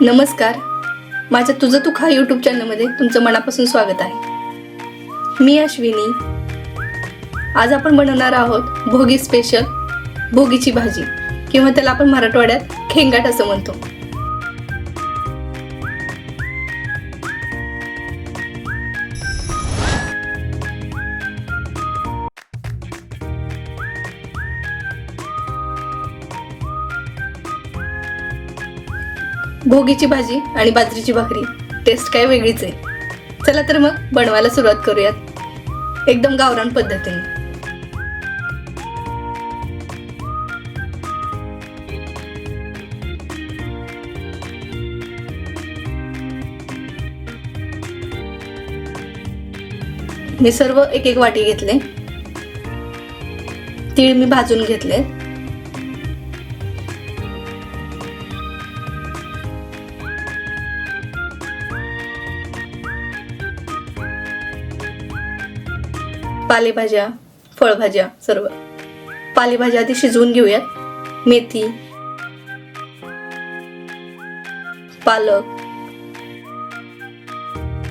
नमस्कार. माझ्या तुझं तू खा यूट्यूब चॅनलमध्ये तुमचं मनापासून स्वागत आहे. मी अश्विनी. आज आपण बनवणार आहोत भोगी स्पेशल भोगीची भाजी किंवा त्याला आपण मराठवाड्यात खेंगाट असं म्हणतो. भोगीची भाजी आणि बाजरीची भाकरी. टेस्ट काय वेगळीच आहे. चला तर मग बनवायला सुरुवात करूयात. एकदम गावरान पद्धतीने. मी सर्व एक एक वाटी घेतले. तीळ मी भाजून घेतले. पालेभाज्या फळभाज्या सर्व. पालेभाज्या आधी शिजवून घेऊयात. मेथी पालक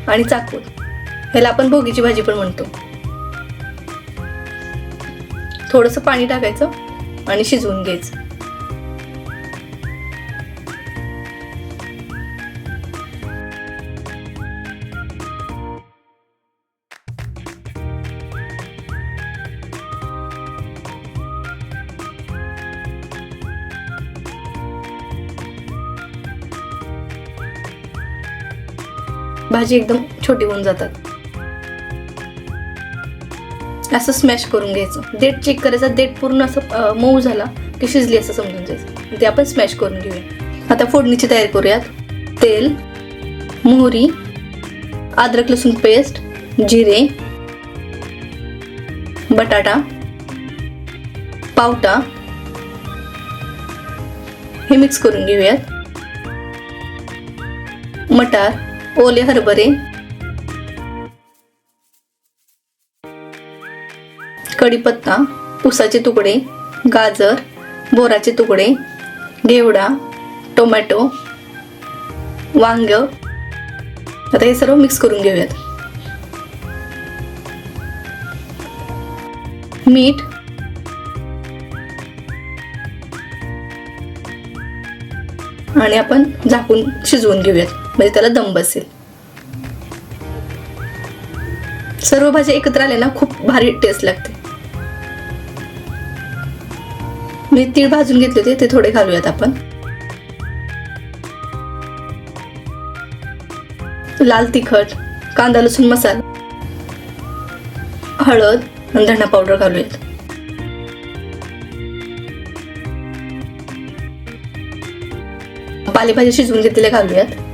आणि चाकूर ह्याला आपण भोगीची भाजी पण म्हणतो. थोडंसं पाणी टाकायचं आणि शिजवून घ्यायचं. भाजी एकदम छोटी होऊन जातात. असं स्मॅश करून घ्यायचं. देठ चेक करायचा. देठ पूर्ण असं मऊ झाला की शिजली असं समजून जायचं. ते आपण स्मॅश करून घेऊया. आता फोडणीची तयारी करूयात. तेल मोहरी अद्रक लसूण पेस्ट जिरे बटाटा पावटा हे मिक्स करून घेऊयात. मटार ओले हरभरे. कढीपत्ता उसाचे तुकडे गाजर बोराचे तुकडे घेवडा टोमॅटो वांग. आता हे सर्व मिक्स करून घेऊयात. मीठ. आणि आपण झाकून शिजवून घेऊयात. म्हणजे त्याला दम बसेल. सर्व भाज्या एकत्र आल्या ना खूप भारी टेस्ट लागते. मी तीळ भाजून घेतले होते ते थोडे घालूयात आपण. लाल तिखट कांदा लसूण मसाला हळद आणि धणा पावडर घालूयात. पालेभाजी शिजवून घेतलेल्या घालूयात.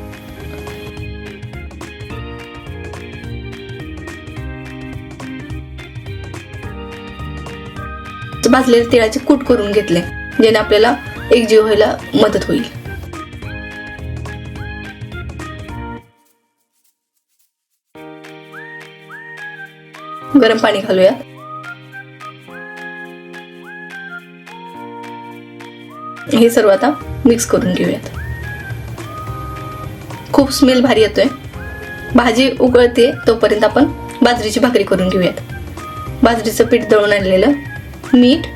भाजलेले तिळाचे कूट करून घेतले ज्याने आपल्याला एकजीव व्हायला मदत होईल. गरम पाणी घालूया. हे सर्व आता मिक्स करून घेऊयात. खूप स्मेल भारी येतोय. भाजी उकळते तोपर्यंत आपण बाजरीची भाकरी करून घेऊयात. बाजरीचं पीठ दळून आणलेलं मीठ.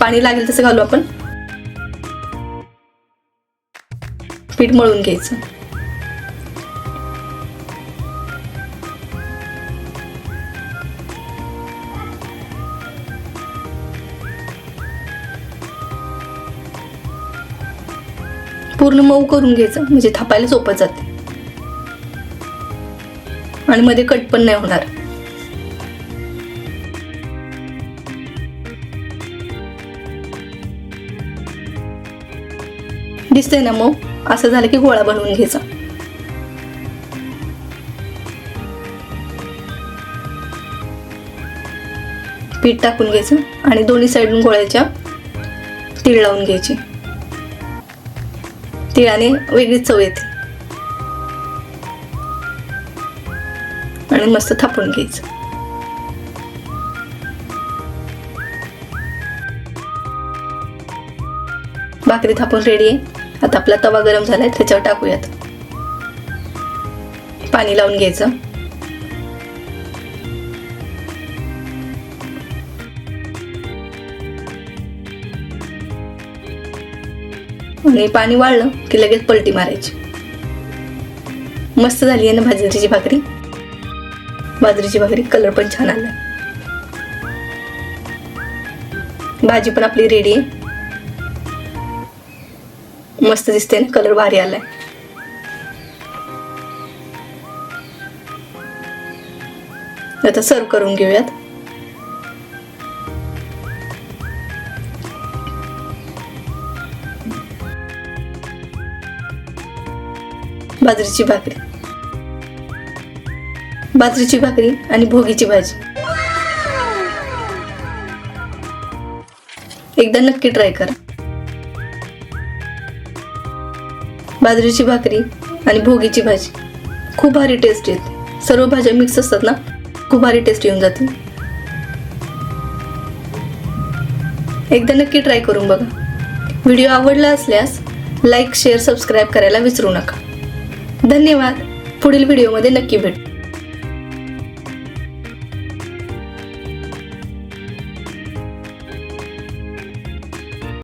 पाणी लागेल तसं घालू आपण. पीठ मळून घ्यायचं. पूर्ण मऊ करून घ्यायचं म्हणजे थापायला सोपं जाते. आणि मध्ये कट पण नाही होणार. दिसतंय ना मऊ? असं झालं की गोळा बनवून घ्यायचा. पीठ टाकून घ्यायचं आणि दोन्ही साईडून गोळ्याच्या तीळ लावून घ्यायची. तिळाने वेगळीच चव येते. आणि मस्त थापून घ्यायचं. भाकरी थापून रेडी आहे. आता आपला तवा गरम झालाय त्याच्यावर टाकूयात. पाणी लावून घ्यायचं. आणि पाणी वाळलं की लगेच पलटी मारायची. मस्त झाली आहे ना बाजरीची भाकरी? बाजरीची भाकरी कलर पण छान आला भाजी पण आपली रेडी आहे. मस्त दिसते ना कलर भारी आलाय. आता सर्व करून घेऊयात. बाजरीची भाकरी. बाजरीची भाकरी आणि भोगीची भाजी. एकदा नक्की ट्राय करा. बाजरीची भाकरी आणि भोगीची भाजी. खूप भारी टेस्ट येत. सर्व भाज्या मिक्स असतात ना? खूप भारी टेस्ट येऊन जाते. एकदा नक्की ट्राय करून बघा. व्हिडिओ आवडला असल्यास लाईक शेअर सबस्क्राईब करायला विसरू नका. धन्यवाद. पुढील व्हिडिओमध्ये नक्की भेटू.